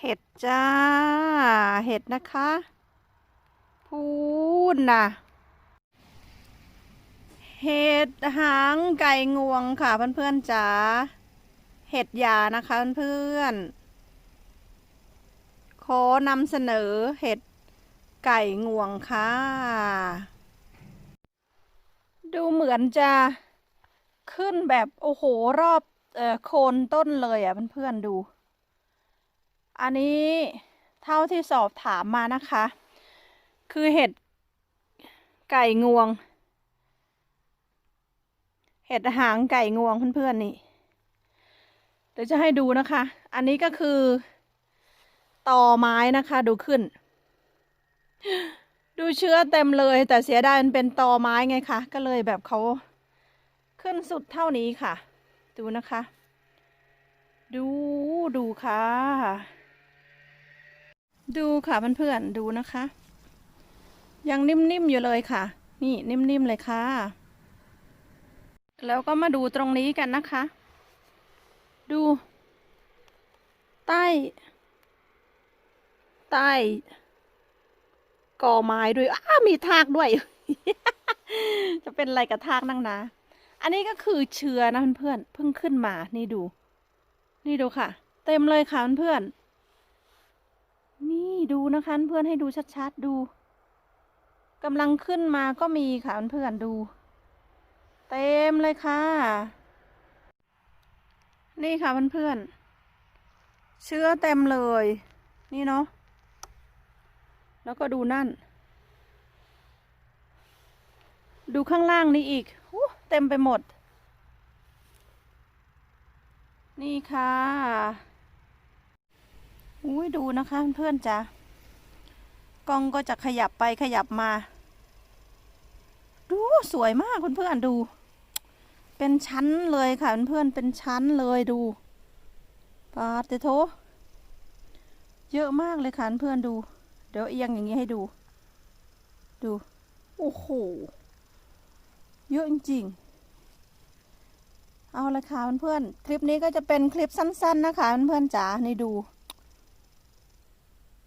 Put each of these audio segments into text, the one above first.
เห็ดจ้า เห็ดนะคะ พูนนะเห็ดหางไก่งวงค่ะเพื่อนๆจ๋า เห็ดยานะคะเพื่อนๆ ขอนำเสนอเห็ดไก่งวงค่ะ ดูเหมือนจะขึ้นแบบโอ้โหรอบโคนต้นเลยอะเพื่อนๆดู อันนี้เท่าที่สอบถามมานะคะ คือเห็ดไก่งวง เห็ดหางไก่งวงเพื่อนๆนี่ เดี๋ยวจะให้ดูนะคะ อันนี้ก็คือตอไม้นะคะดูขึ้น ดูเชื้อเต็มเลย แต่เสียดายมันเป็นตอไม้ไงคะก็เลยแบบเขาขึ้นสุดเท่านี้ค่ะ ดูนะคะ ดูดูค่ะ ดูค่ะเพื่อนๆดูนะคะ ยังนิ่มๆอยู่เลยค่ะ นี่นิ่มๆเลยค่ะ แล้วก็มาดูตรงนี้กันนะคะ ดู ใต้ ใต้กอไม้ด้วยอ้ามีทากด้วย จะเป็นอะไรกับทากนั่งนะอันนี้ก็คือเชื้อนะเพื่อนๆเพิ่งขึ้นมานี่ดู นี่ดูค่ะ เต็มเลยค่ะเพื่อนๆ นี่ดูนะคะเพื่อนให้ดูชัดๆดูกำลังขึ้นมาก็มีค่ะเพื่อนดู เต็มเลยค่ะ นี่ค่ะเพื่อนๆเชื้อเต็มเลย นี่เนาะแล้วก็ดูนั่น ดูข้างล่างนี่อีกเต็มไปหมด นี่ค่ะ อุ้ยดูนะคะเพื่อนๆจ้ะกล้องก็จะขยับไปขยับมา ดูสวยมากเพื่อนๆดู เป็นชั้นเลยค่ะเพื่อนๆเป็นชั้นเลยดูปาเตโทเยอะมากเลยค่ะเพื่อนๆดู เดี๋ยวเอียงอย่างนี้ให้ดู ดู โอ้โห เยอะจริงๆ เอาละค่ะเพื่อนๆ คลิปนี้ก็จะเป็นคลิปสั้น ๆ นะคะเพื่อนๆจ๋า นี่ดู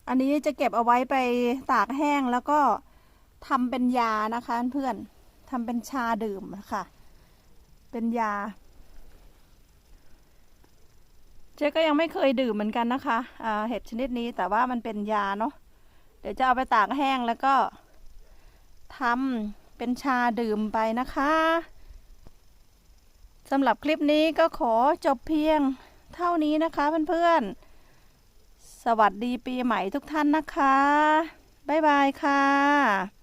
อันนี้จะเก็บเอาไว้ไปตากแห้งแล้วก็ทำเป็นยานะคะเพื่อนทำเป็นชาดื่มค่ะ เป็นยา เจ๊ก็ยังไม่เคยดื่มเหมือนกันนะคะอ่าเห็ดชนิดนี้แต่ว่ามันเป็นยาเนาะเดี๋ยวจะเอาไปตากแห้งแล้วก็ทำเป็นชาดื่มไปนะคะสำหรับคลิปนี้ก็ขอจบเพียงเท่านี้นะคะเพื่อนๆ สวัสดีปีใหม่ทุกท่านนะคะ บ๊ายบายค่ะ